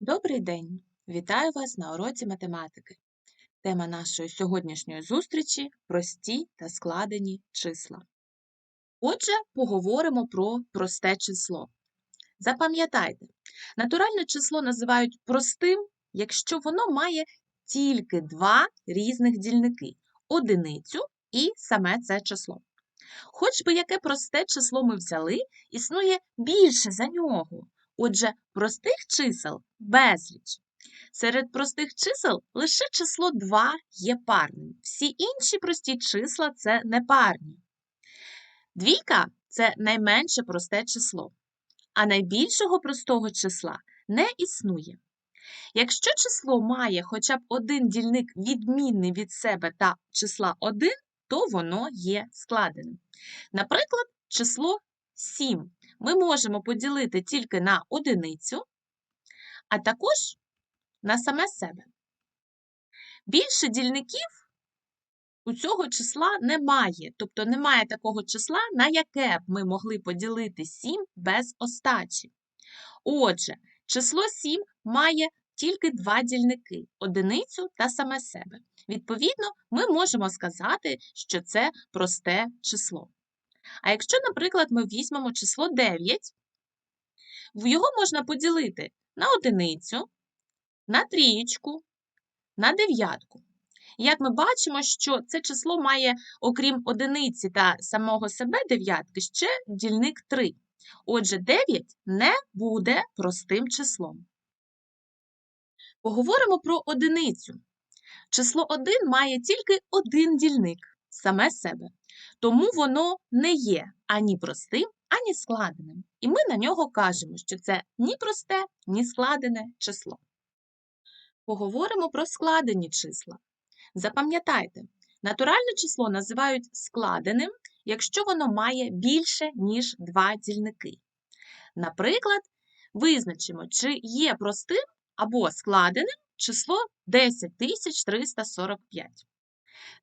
Добрий день! Вітаю вас на уроці математики. Тема нашої сьогоднішньої зустрічі прості та складені числа. Отже, поговоримо про просте число. Запам'ятайте, натуральне число називають простим, якщо воно має тільки два різних дільники одиницю і саме це число. Хоч би яке просте число ми взяли, існує більше за нього. Отже, простих чисел безліч. Серед простих чисел лише число 2 є парним. Всі інші прості числа це непарні. Двійка це найменше просте число, а найбільшого простого числа не існує. Якщо число має хоча б один дільник відмінний від себе та числа 1, то воно є складеним. Наприклад, число 7 ми можемо поділити тільки на одиницю, а також на саме себе. Більше дільників у цього числа немає, тобто немає такого числа, на яке б ми могли поділити 7 без остачі. Отже, число 7 має тільки два дільники одиницю та саме себе. Відповідно, ми можемо сказати, що це просте число. А якщо, наприклад, ми візьмемо число 9, його можна поділити на одиницю, на трієчку, на дев'ятку. Як ми бачимо, що це число має, окрім одиниці та самого себе дев'ятки, ще дільник 3. Отже, 9 не буде простим числом. Поговоримо про одиницю. Число 1 має тільки один дільник саме себе. Тому воно не є ані простим, ані складеним. І ми на нього кажемо, що це ні просте, ні складене число. Поговоримо про складені числа. Запам'ятайте, натуральне число називають складеним, якщо воно має більше, ніж два дільники. Наприклад, визначимо, чи є простим або складеним число 10345.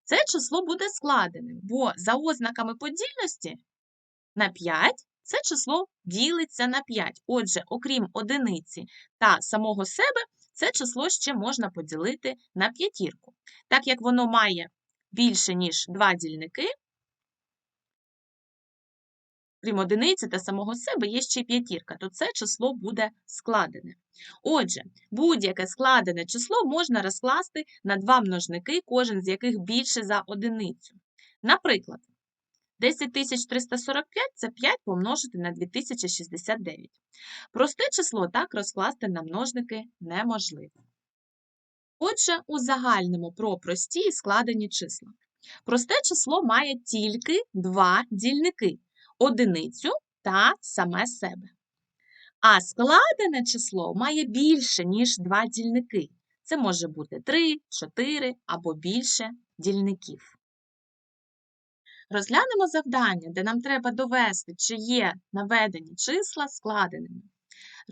Це число буде складеним, бо за ознаками подільності на 5 це число ділиться на 5. Отже, окрім одиниці та самого себе, це число ще можна поділити на п'ятірку. Так як воно має більше, ніж два дільники, крім одиниці та самого себе, є ще п'ятірка, то це число буде складене. Отже, будь-яке складене число можна розкласти на два множники, кожен з яких більше за одиницю. Наприклад, 10345 це 5 помножити на 2069. Просте число так розкласти на множники неможливо. Отже, узагальнимо про прості і складені числа. Просте число має тільки два дільники одиницю та саме себе. А складене число має більше, ніж два дільники. Це може бути 3, 4 або більше дільників. Розглянемо завдання, де нам треба довести, чи є наведені числа складеними.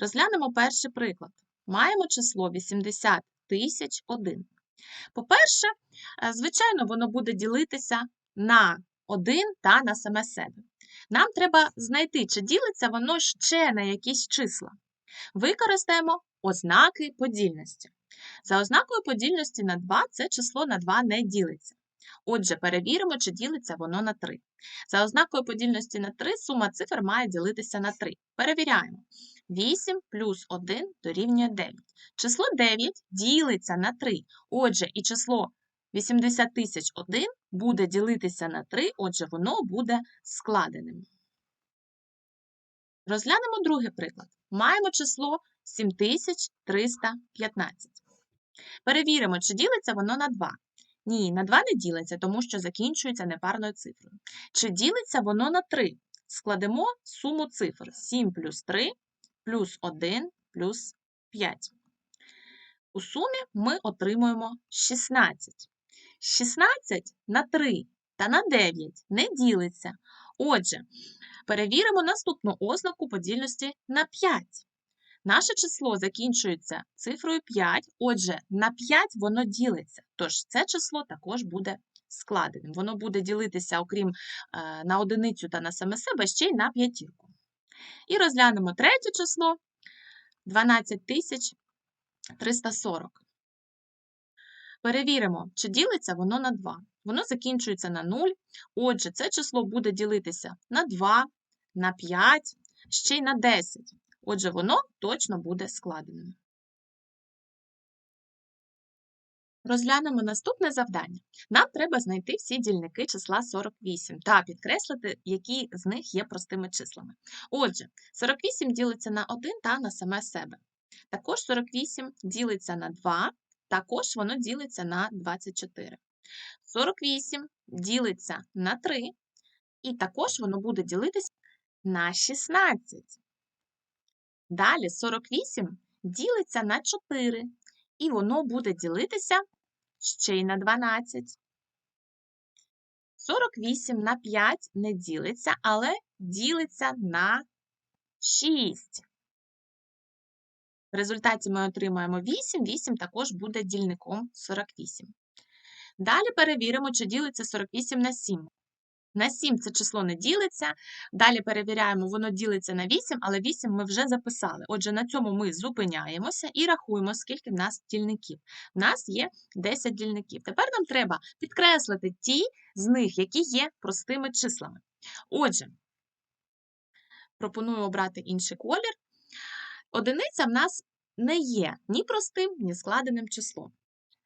Розглянемо перший приклад. Маємо число 80 тисяч 1. По-перше, е, звичайно, воно буде ділитися на 1 та на саме себе. Нам треба знайти, чи ділиться воно ще на якісь числа. Використаємо ознаки подільності. За ознакою подільності на 2 це число на 2 не ділиться. Отже, перевіримо, чи ділиться воно на 3. За ознакою подільності на 3 сума цифр має ділитися на 3. Перевіряємо. 8 плюс 1 дорівнює 9. Число 9 ділиться на 3. Отже, і число 80 тисяч 1 буде ділитися на 3, отже, воно буде складеним. Розглянемо другий приклад. Маємо число 7315. Перевіримо, чи ділиться воно на 2. Ні, на 2 не ділиться, тому що закінчується непарною цифрою. Чи ділиться воно на 3? Складемо суму цифр 7 плюс 3 плюс 1 плюс 5. У сумі ми отримуємо 16. 16 на 3 та на 9 не ділиться. Отже, перевіримо наступну ознаку подільності на 5. Наше число закінчується цифрою 5, отже, на 5 воно ділиться. Тож це число також буде складеним. Воно буде ділитися, окрім е, на одиницю та на саме себе, ще й на п'ятірку. І розглянемо третє число 12 340. Перевіримо, чи ділиться воно на 2. Воно закінчується на 0. Отже, це число буде ділитися на 2, на 5, ще й на 10. Отже, воно точно буде складеним. Розглянемо наступне завдання. Нам треба знайти всі дільники числа 48 та підкреслити, які з них є простими числами. Отже, 48 ділиться на 1 та на саме себе. Також 48 ділиться на 2, також воно ділиться на 24. 48 ділиться на 3, і також воно буде ділитися на 16. Далі 48 ділиться на 4, і воно буде ділитися ще й на 12. 48 на 5 не ділиться, але ділиться на 6. В результаті ми отримаємо 8, 8 також буде дільником 48. Далі перевіримо, чи ділиться 48 на 7. На 7 це число не ділиться. Далі перевіряємо, воно ділиться на 8, але 8 ми вже записали. Отже, на цьому ми зупиняємося і рахуємо, скільки в нас дільників. В нас є 10 дільників. Тепер нам треба підкреслити ті з них, які є простими числами. Отже, пропоную обрати інший колір. Одиниця в нас не є ні простим, ні складеним числом.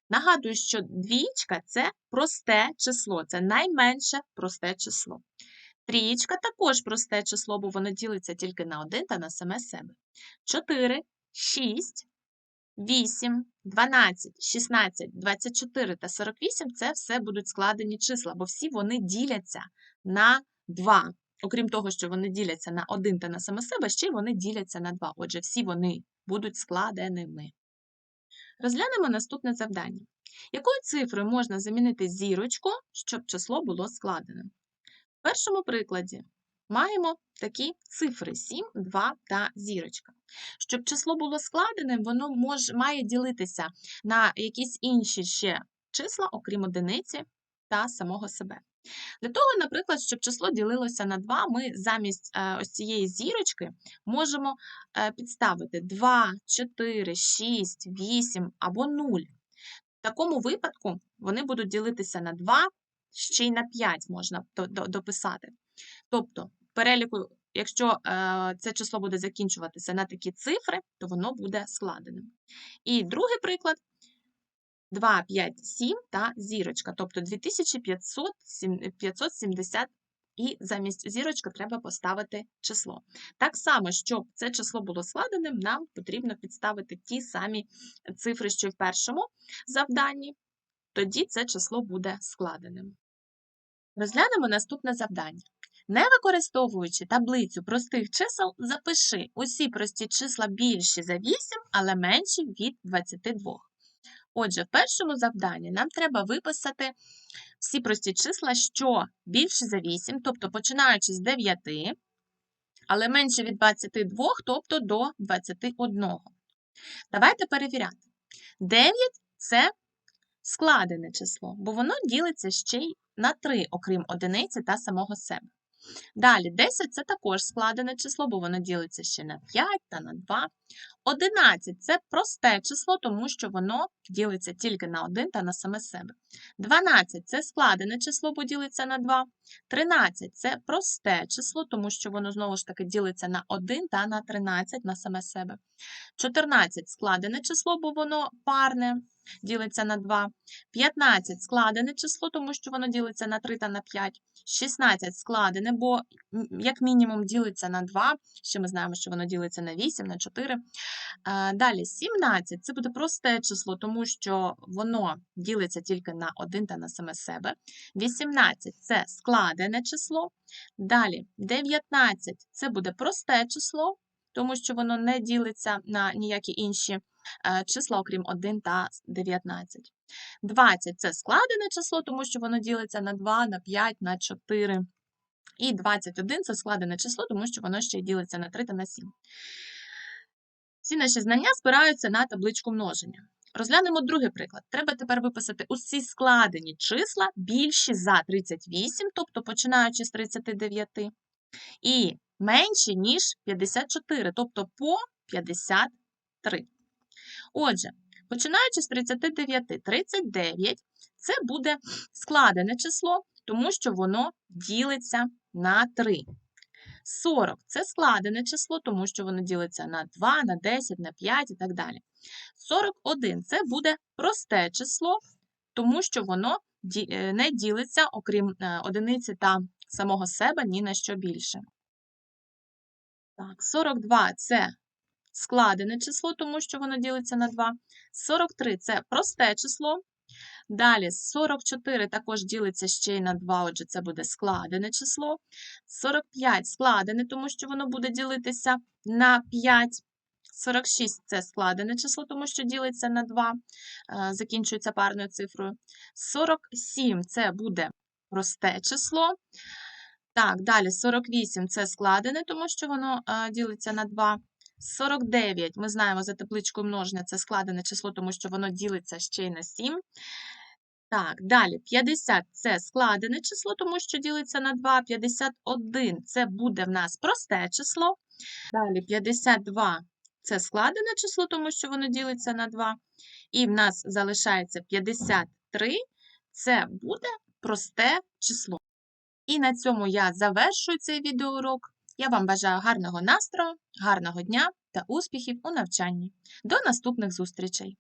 Нагадую, що двічка це просте число, це найменше просте число. Трієчка також просте число, бо воно ділиться тільки на один та на саме себе. 4, 6, 8, 12, 16, 24 та 48 це все будуть складені числа, бо всі вони діляться на 2. Окрім того, що вони діляться на 1 та на саме себе, ще й вони діляться на 2. Отже, всі вони будуть складеними. Розглянемо наступне завдання. Якою цифрою можна замінити зірочку, щоб число було складеним? В першому прикладі маємо такі цифри 7, 2 та зірочка. Щоб число було складеним, воно може, має ділитися на якісь інші ще числа, окрім одиниці та самого себе. Для того, наприклад, щоб число ділилося на 2, ми замість е, ось цієї зірочки можемо е, підставити 2, 4, 6, 8 або 0. В такому випадку вони будуть ділитися на 2, ще й на 5 можна дописати. Тобто, переліку, якщо е, це число буде закінчуватися на такі цифри, то воно буде складеним. І другий приклад 2, 5, 7 та зірочка, тобто 2570 і замість зірочки треба поставити число. Так само, щоб це число було складеним, нам потрібно підставити ті самі цифри, що в першому завданні, тоді це число буде складеним. Розглянемо наступне завдання. Не використовуючи таблицю простих чисел, запиши усі прості числа більші за 8, але менші від 22. Отже, в першому завданні нам треба виписати всі прості числа, що більше за 8, тобто починаючи з 9, але менше від 22, тобто до 21. Давайте перевіряти. 9 це складене число, бо воно ділиться ще й на 3, окрім одиниці та самого себе. Далі 10 це також складене число, бо воно ділиться ще на 5 та на 2. 11 це просте число, тому що воно ділиться тільки на 1 та на саме себе. 12 це складене число, бо ділиться на 2. 13 це просте число, тому що воно знову ж таки ділиться на 1 та на 13 на саме себе. 14 складене число, бо воно парне, ділиться на 2. 15 складене число, тому що воно ділиться на 3 та на 5. 16 складене, бо як мінімум ділиться на 2. Ще ми знаємо, що воно ділиться на 8, на 4. Далі 17 це буде просте число, тому що воно ділиться тільки на 1 та на саме себе. 18 це складене число. Далі 19 це буде просте число, тому що воно не ділиться на ніякі інші е, числа, окрім 1 та 19. 20 це складене число, тому що воно ділиться на 2, на 5, на 4. І 21 це складене число, тому що воно ще й ділиться на 3 та на 7. Всі наші знання спираються на табличку множення. Розглянемо другий приклад. Треба тепер виписати усі складені числа більші за 38, тобто починаючи з 39, і менші, ніж 54, тобто по 53. Отже, починаючи з 39, 39 – це буде складене число, тому що воно ділиться на 3. 40 – це складене число, тому що воно ділиться на 2, на 10, на 5 і так далі. 41 – це буде просте число, тому що воно е, не ділиться, окрім е, одиниці та самого себе, ні на що більше. Так, 42 – це складене число, тому що воно ділиться на 2. 43 – це просте число. Далі 44 також ділиться ще й на 2, отже, це буде складене число. 45 складене, тому що воно буде ділитися на 5. 46 – це складене число, тому що ділиться на 2, е, закінчується парною цифрою. 47 – це буде просте число. Так, далі 48 – це складене, тому що воно е, ділиться на 2. 49, ми знаємо за табличкою множення, це складене число, тому що воно ділиться ще й на 7. Так, далі 50 – це складене число, тому що ділиться на 2. 51 – це буде в нас просте число. Далі 52 – це складене число, тому що воно ділиться на 2. І в нас залишається 53 – це буде просте число. І на цьому я завершую цей відеоурок. Я вам бажаю гарного настрою, гарного дня та успіхів у навчанні. До наступних зустрічей!